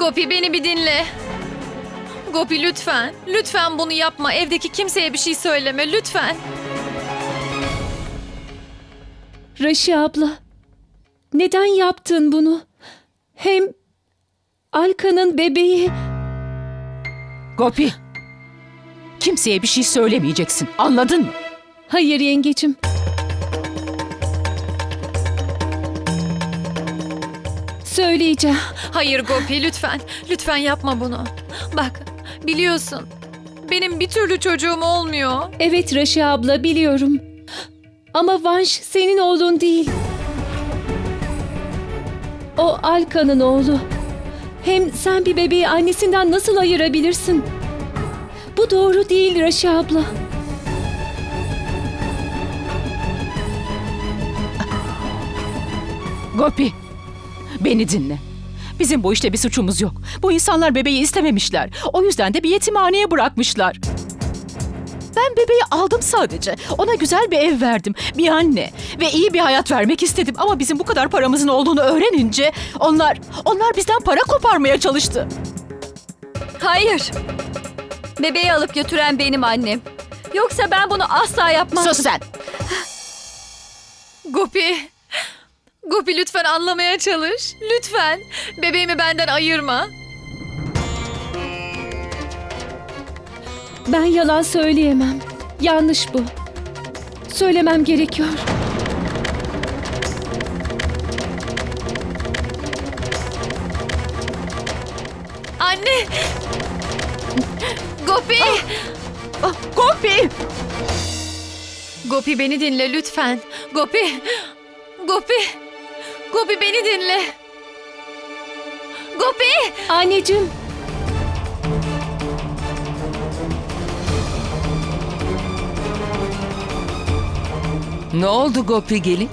Gopi beni bir dinle. Gopi lütfen, lütfen bunu yapma. Evdeki kimseye bir şey söyleme, lütfen. Raşi abla, neden yaptın bunu? Hem Alka'nın bebeği... Gopi. Kimseye bir şey söylemeyeceksin. Anladın mı? Hayır yengecim. Söyleyeceğim. Hayır Gopi lütfen, lütfen yapma bunu. Bak, biliyorsun. Benim bir türlü çocuğum olmuyor. Evet Raşi abla biliyorum. Ama Vanş senin oğlun değil. O Alka'nın oğlu. Hem sen bir bebeği annesinden nasıl ayırabilirsin? Bu doğru değil Raşi abla. Gopi. Beni dinle. Bizim bu işte bir suçumuz yok. Bu insanlar bebeği istememişler. O yüzden de bir yetimhaneye bırakmışlar. Ben bebeği aldım sadece. Ona güzel bir ev verdim. Bir anne ve iyi bir hayat vermek istedim. Ama bizim bu kadar paramızın olduğunu öğrenince onlar onlar bizden para koparmaya çalıştı. Hayır. Bebeği alıp götüren benim annem. Yoksa ben bunu asla yapmam. Sus sen. Gopi. Gopi lütfen anlamaya çalış. Lütfen. Bebeğimi benden ayırma. Ben yalan söyleyemem. Yanlış bu. Söylemem gerekiyor. Anne. Gopi. Ah, Gopi. Gopi beni dinle lütfen. Gopi. Gopi. Gopi beni dinle. Gopi. Anneciğim, Ne oldu Gopi gelin?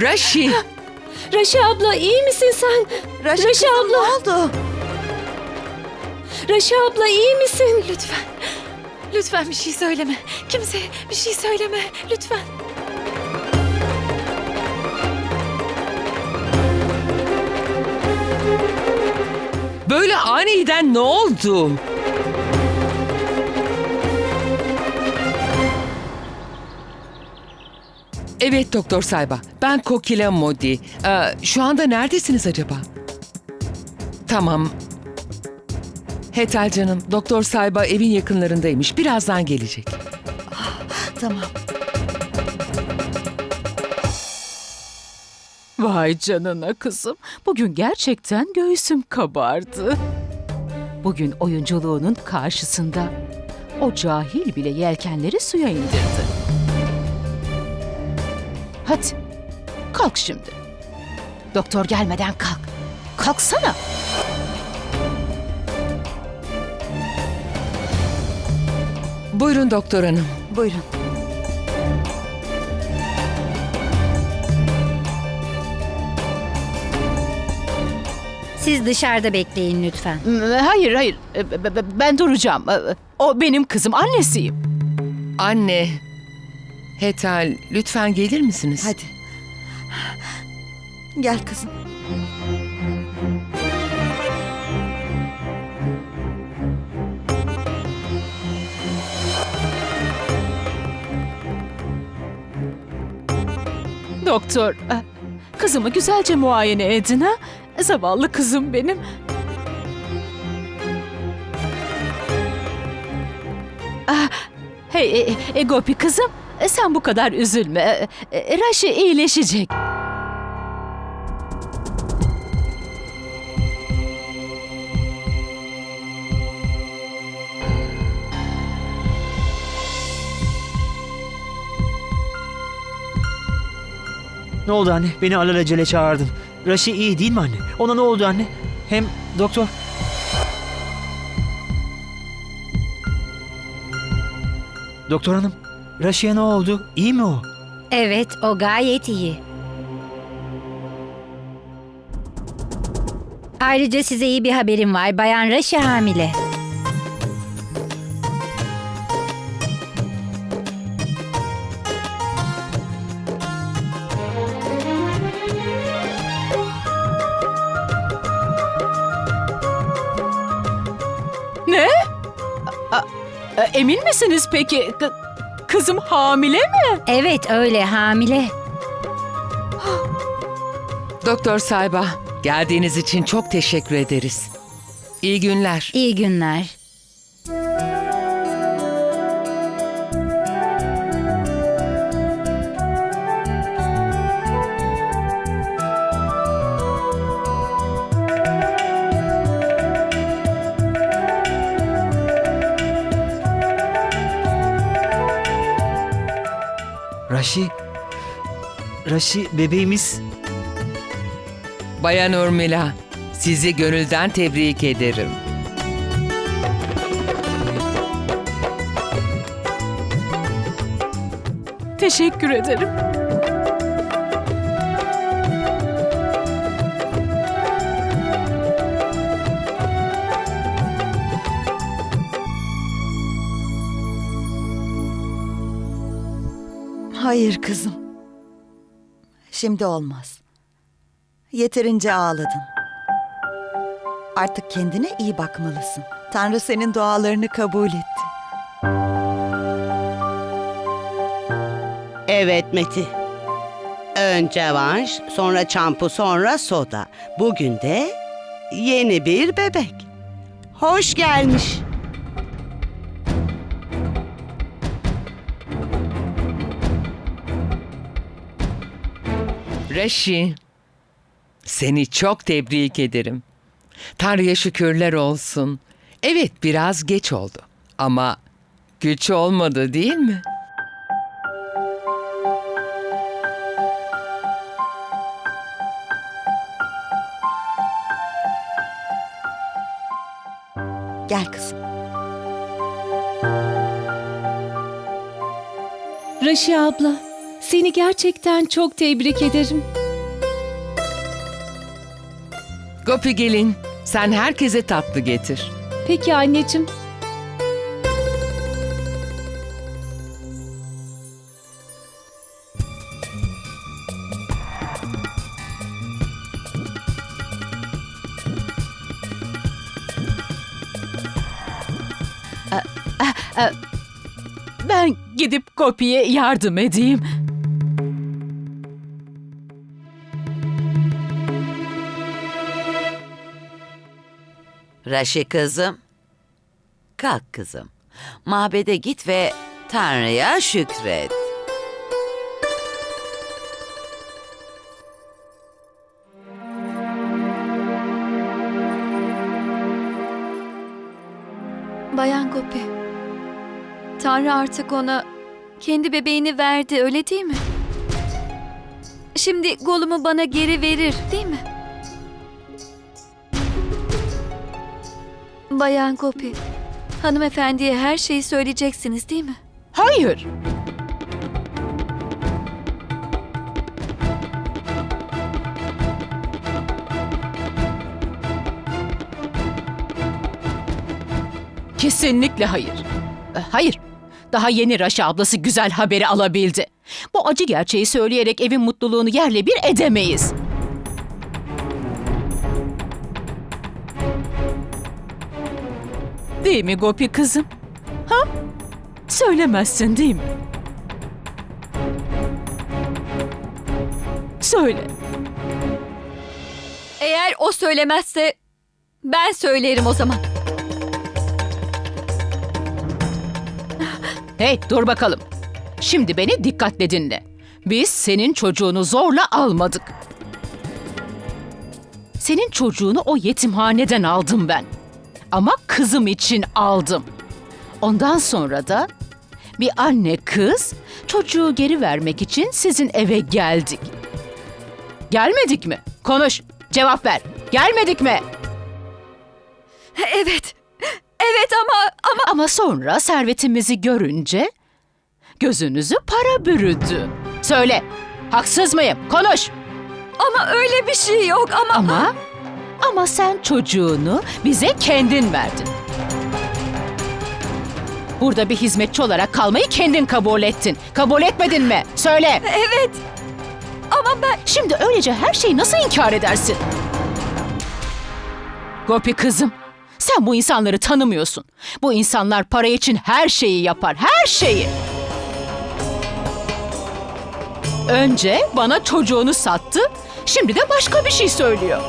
Raşi. Raşi! Raşi abla iyi misin sen? Raşi, abla. Ne oldu? Raşi abla iyi misin? Lütfen. Lütfen bir şey söyleme. Kimseye bir şey söyleme. Lütfen. Böyle aniden ne oldu? Evet Doktor Sayba, ben Kokila Modi. Ee, şu anda neredesiniz acaba? Tamam. Hetal canım, Doktor Sayba evin yakınlarındaymış. Birazdan gelecek. Vay canına kızım. Bugün gerçekten göğsüm kabardı. Bugün oyunculuğunun karşısında o cahil bile yelkenleri suya indirdi. Hadi kalk şimdi. Doktor gelmeden kalk. Kalksana. Buyurun doktor hanım. Buyurun. Siz dışarıda bekleyin lütfen. Hayır hayır E, ben duracağım. E, O benim kızım annesiyim. Anne, Hetal lütfen gelir misiniz? Hadi. Gel kızım. Doktor, e, kızımı güzelce muayene edin ha. Zavallı kızım benim. Ah, Hey, e, e, Gopi kızım, e, sen bu kadar üzülme. E, e, Raşi iyileşecek. Ne oldu anne? Beni alelacele çağırdın. Raşi iyi değil mi anne? Ona ne oldu anne? Hem doktor... Doktor hanım, Raşi'ye ne oldu? İyi mi o? Evet, o gayet iyi. Ayrıca size iyi bir haberim var. Bayan Raşi hamile. Ne? A- a- emin misiniz peki? K- kızım hamile mi? Evet, öyle hamile. Doktor Sayba, geldiğiniz için çok teşekkür ederiz. İyi günler. İyi günler. Raşi... Raşi bebeğimiz... Bayan Urmila, sizi gönülden tebrik ederim. Teşekkür ederim. Hayır kızım. Şimdi olmaz. Yeterince ağladın. Artık kendine iyi bakmalısın. Tanrı senin dualarını kabul etti. Evet Meti. Önce vanş, sonra çampu, sonra soda. Bugün de yeni bir bebek. Hoş gelmiş. Reşi, seni çok tebrik ederim. Tanrı'ya şükürler olsun. Evet biraz geç oldu ama güç olmadı değil mi? Gel kızım. Raşi abla, seni gerçekten çok tebrik ederim. Gopi gelin, sen herkese tatlı getir. Peki anneciğim. Ben gidip Gopi'ye yardım edeyim. Raşi kızım. Kalk kızım. Mabede git ve Tanrı'ya şükret. Bayan Gopi. Tanrı artık ona kendi bebeğini verdi öyle değil mi? Şimdi golumu bana geri verir değil mi? Bayan Gopi, hanımefendiye her şeyi söyleyeceksiniz değil mi? Hayır. Kesinlikle hayır. E, Hayır. Daha yeni Raşa ablası güzel haberi alabildi. Bu acı gerçeği söyleyerek evin mutluluğunu yerle bir edemeyiz. Değil mi Gopi kızım? Ha? Söylemezsin değil mi? Söyle. Eğer o söylemezse ben söylerim o zaman. Hey dur bakalım. Şimdi beni dikkatle dinle. Biz senin çocuğunu zorla almadık. Senin çocuğunu o yetimhaneden aldım ben. Ama kızım için aldım. Ondan sonra da bir anne kız çocuğu geri vermek için sizin eve geldik. Gelmedik mi? Konuş. Cevap ver. Gelmedik mi? Evet. Evet ama ama Ama sonra servetimizi görünce gözünüzü para bürüdü. Söyle. Haksız mıyım? Konuş. ama öyle bir şey yok ama Ama ama sen çocuğunu bize kendin verdin. Burada bir hizmetçi olarak kalmayı kendin kabul ettin. Kabul etmedin mi? Söyle. evet. Ama ben Şimdi öylece her şeyi nasıl inkar edersin? Gopi kızım, sen bu insanları tanımıyorsun. Bu insanlar para için her şeyi yapar, her şeyi. Önce bana çocuğunu sattı, şimdi de başka bir şey söylüyor.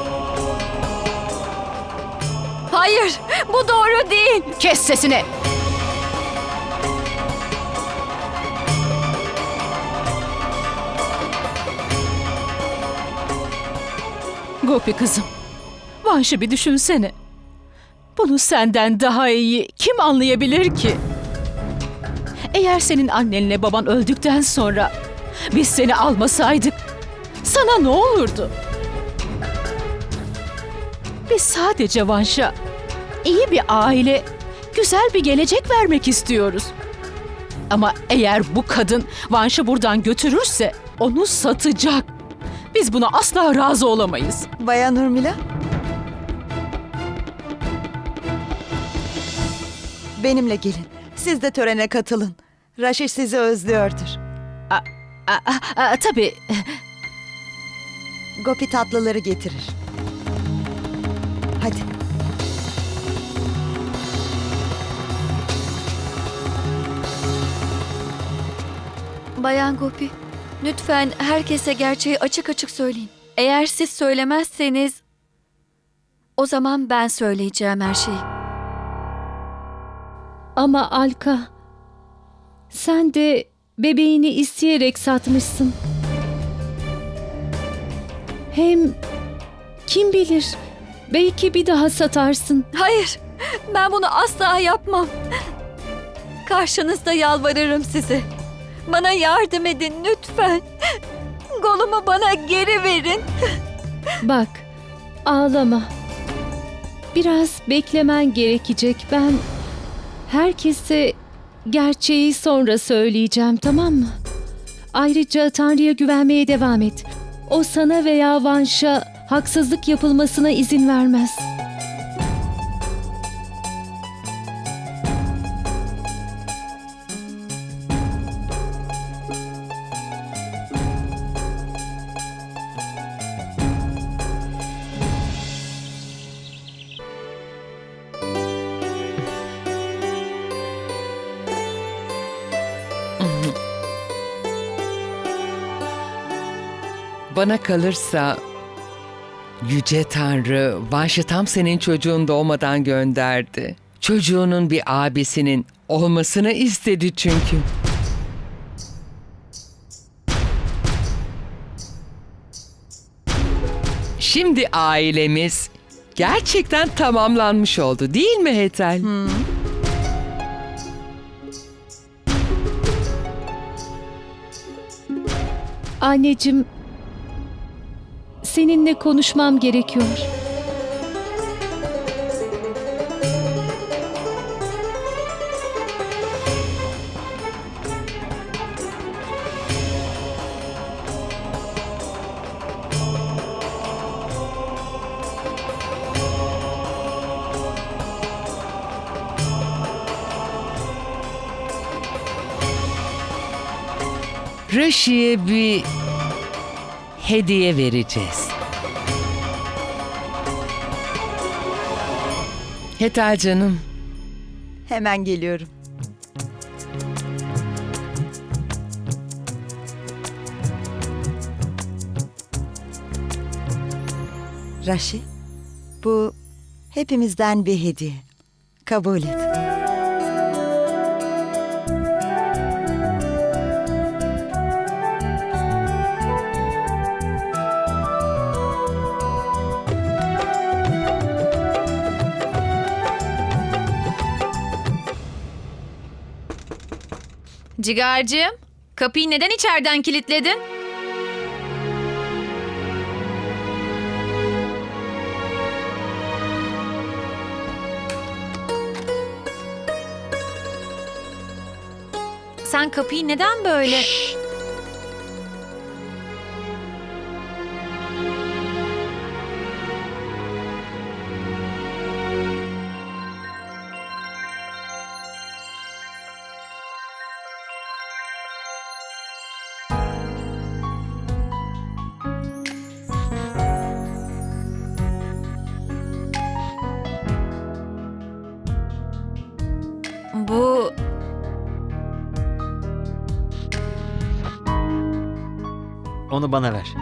Hayır. Bu doğru değil. Kes sesini. Gopi kızım, Vanş'ı bir düşünsene. Bunu senden daha iyi kim anlayabilir ki? Eğer senin annenle baban öldükten sonra biz seni almasaydık sana ne olurdu? Biz sadece Vanş'a iyi bir aile, güzel bir gelecek vermek istiyoruz. Ama eğer bu kadın Vanş'ı buradan götürürse onu satacak. Biz buna asla razı olamayız. Bayan Urmila. Benimle gelin. Siz de törene katılın. Raşi sizi özlüyordur. Aa, aa, aa, tabii Gopi tatlıları getirir. Hadi. Bayan Gopi, lütfen herkese gerçeği açık açık söyleyin. Eğer siz söylemezseniz o zaman ben söyleyeceğim her şeyi. Ama Alka, sen de bebeğini isteyerek satmışsın. Hem kim bilir belki bir daha satarsın. Hayır, ben bunu asla yapmam. Karşınızda yalvarırım size. Bana yardım edin lütfen. Golumu bana geri verin. Bak, ağlama. Biraz beklemen gerekecek. Ben herkese gerçeği sonra söyleyeceğim, tamam mı? Ayrıca Tanrı'ya güvenmeye devam et. O sana veya Vanş'a haksızlık yapılmasına izin vermez. Bana kalırsa Yüce Tanrı Vanş'ı tam senin çocuğun doğmadan gönderdi. Çocuğunun bir abisinin olmasını istedi çünkü. Şimdi ailemiz gerçekten tamamlanmış oldu değil mi Hetel? Anneciğim, seninle konuşmam gerekiyor. Raşi'ye bir hediye vereceğiz. Hetal canım. Hemen geliyorum. Raşi, bu hepimizden bir hediye. Kabul et. Cigarcığım, kapıyı neden içeriden kilitledin? Sen kapıyı neden böyle... Şşş. Onu bana ver.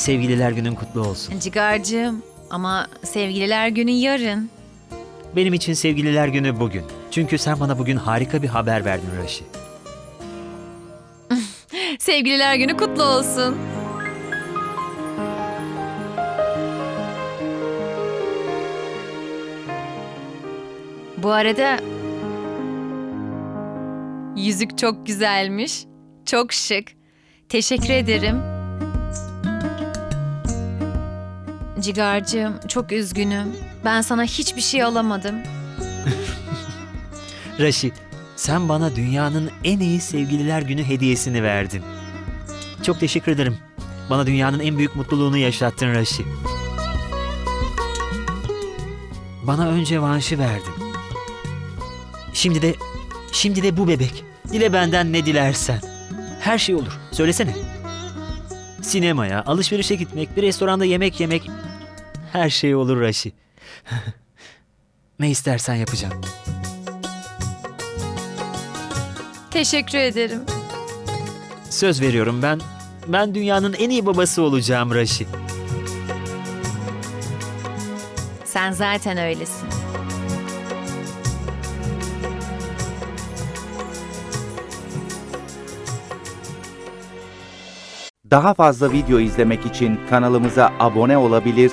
Sevgililer günün kutlu olsun. Cigarcığım ama sevgililer günü yarın. Benim için sevgililer günü bugün. Çünkü sen bana bugün harika bir haber verdin Raşi. Sevgililer günü kutlu olsun. Bu arada yüzük çok güzelmiş. Çok şık. Teşekkür ederim. Cigarcığım çok üzgünüm. Ben sana hiçbir şey alamadım. Raşi, sen bana dünyanın en iyi sevgililer günü hediyesini verdin. Çok teşekkür ederim. Bana dünyanın en büyük mutluluğunu yaşattın Raşi. Bana önce Vanş'ı verdin. Şimdi de, şimdi de bu bebek. Dile benden ne dilersen. Her şey olur. Söylesene. Sinemaya, alışverişe gitmek, bir restoranda yemek yemek. Her şey olur Raşi. ne istersen yapacağım. Teşekkür ederim. Söz veriyorum ben ben dünyanın en iyi babası olacağım Raşi. Sen zaten öylesin. Daha fazla video izlemek için kanalımıza abone olabilir,